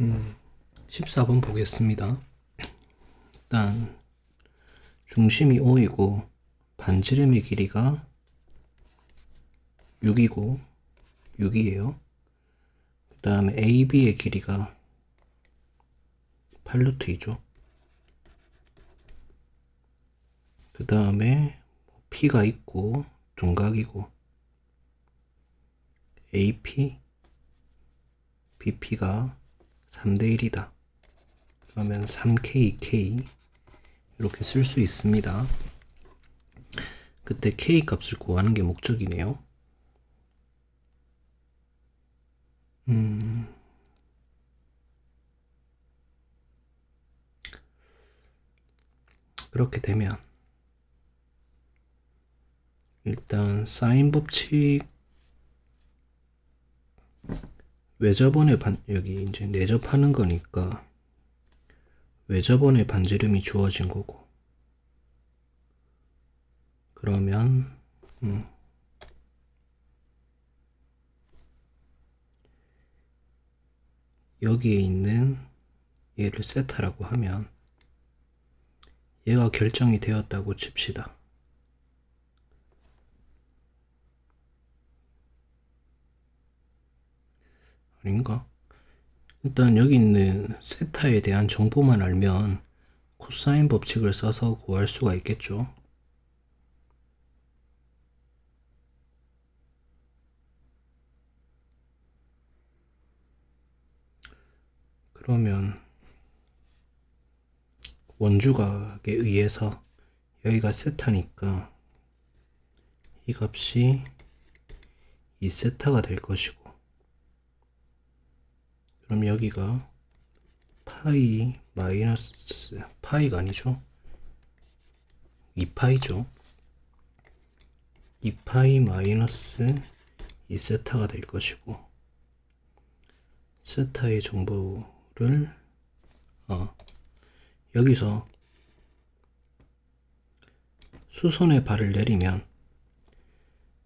음, 14번 보겠습니다. 일단 중심이 5이고 반지름의 길이가 6이고 6이에요. 그 다음에 AB의 길이가 8루트이죠. 그 다음에 P가 있고 둔각이고 AP, BP가 3대 1이다. 그러면 3KK 이렇게 쓸 수 있습니다. 그때 K 값을 구하는 게 목적이네요. 음. 그렇게 되면 일단 사인 법칙 외접원의 반 여기 이제 내접하는 거니까 외접원의 반지름이 주어진 거고 그러면 음, 여기에 있는 얘를 세타라고 하면 얘가 결정이 되었다고 칩시다. 아닌가? 일단 여기 있는 세타에 대한 정보만 알면 코사인 법칙을 써서 구할 수가 있겠죠. 그러면 원주각에 의해서 여기가 세타니까 이 값이 2세타가 될 것이고 그럼 여기가 파이 마이너스 파이가 아니죠 2파이죠 2파이 마이너스 2세타가 될 것이고 세타의 정보를 어, 여기서 수선의 발을 내리면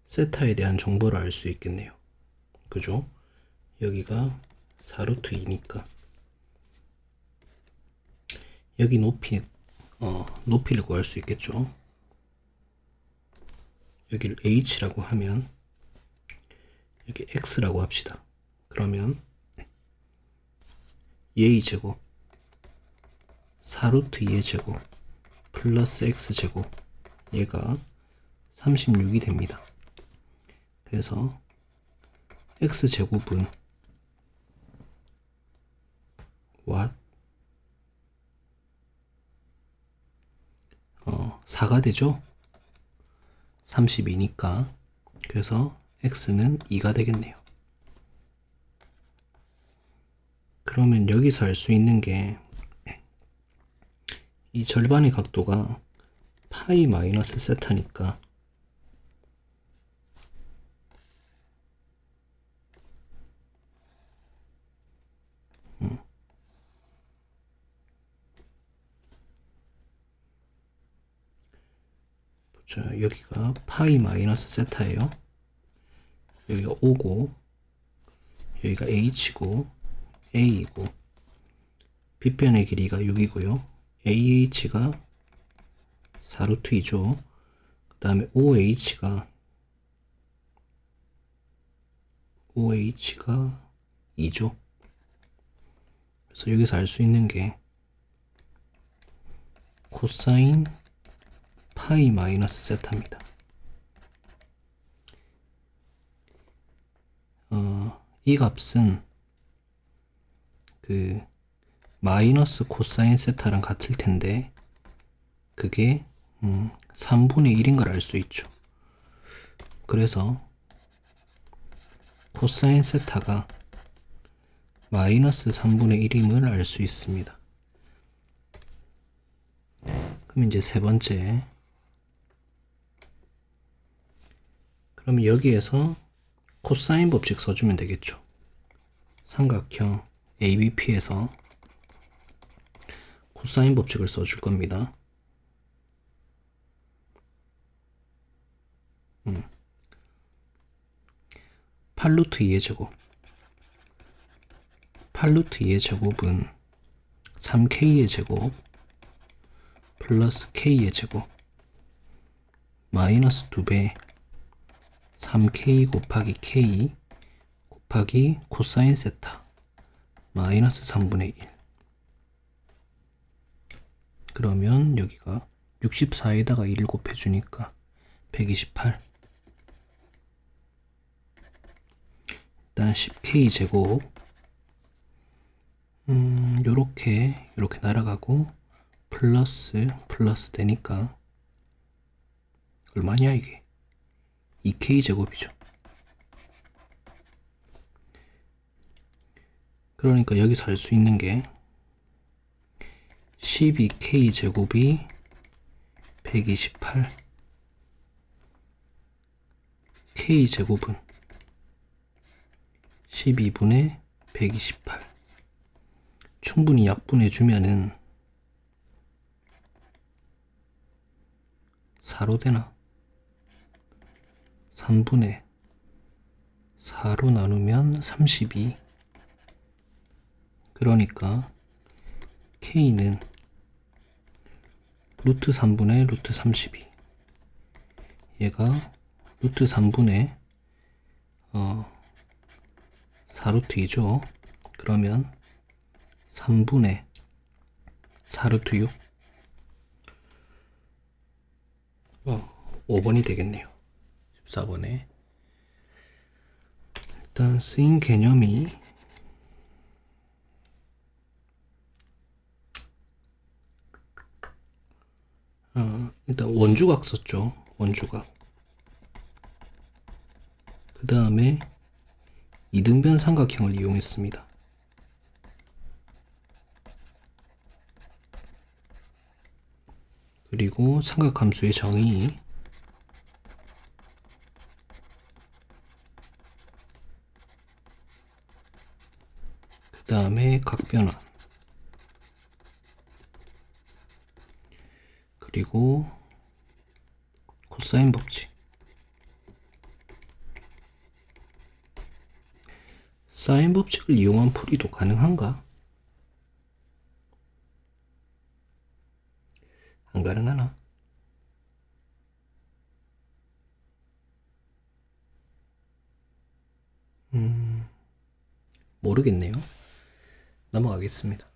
세타에 대한 정보를 알 수 있겠네요. 그죠? 여기가 4루트 2니까 여기 높이 어, 높이를 구할 수 있겠죠. 여기를 h라고 하면 여기 x라고 합시다. 그러면 2a 제곱 4루트 2의 제곱 플러스 x 제곱 얘가 36이 됩니다. 그래서 x 제곱은 2가 되죠. 32니까. 그래서 x는 2가 되겠네요. 그러면 여기서 알 수 있는 게 이 절반의 각도가 파이 마이너스 세타니까 자, 여기가 파이 마이너스 세타예요. 여기가 5고 여기가 h고 a이고 빗변의 길이가 6이고요. AH가 4루트 2죠. 그 다음에 OH가 OH가 2죠. 그래서 여기서 알 수 있는 게 코사인 파이 마이너스 세타입니다. 어, 이 값은 그 마이너스 코사인 세타랑 같을 텐데 그게 음, 3분의 1인 걸 알 수 있죠. 그래서 코사인 세타가 마이너스 3분의 1임을 알 수 있습니다. 그럼 이제 세 번째 그럼 여기에서 코사인 법칙 써주면 되겠죠. 삼각형 ABP에서 코사인 법칙을 써줄 겁니다. 음. 8루트 2의 제곱 8루트 2의 제곱은 3k의 제곱 플러스 k의 제곱 마이너스 2배 3k 곱하기 k 곱하기 코사인 세타 마이너스 3분의 1 그러면 여기가 64에다가 1 곱해주니까 128 일단 10k 제곱. 음 요렇게 요렇게 날아가고 플러스 플러스 되니까 얼마냐 이게 2k 제곱이죠. 그러니까 여기서 알 수 있는 게 12k 제곱이 128 k 제곱은 12분의 128 충분히 약분해 주면은 4로 되나? 3분의 4로 나누면 32 그러니까 k는 루트 3분의 루트 32 얘가 루트 3분의 어 4루트 2죠. 그러면 3분의 4루트 6 어, 5번이 되겠네요 14번에 일단 쓰인 개념이 어, 일단 원주각 썼죠. 원주각. 그 다음에 이등변 삼각형을 이용했습니다. 그리고 삼각함수의 정의 그 다음에 각변환 그리고 코사인 법칙 사인 법칙을 이용한 풀이도 가능한가? 안 가능하나? 음, 모르겠네요. 넘어가겠습니다.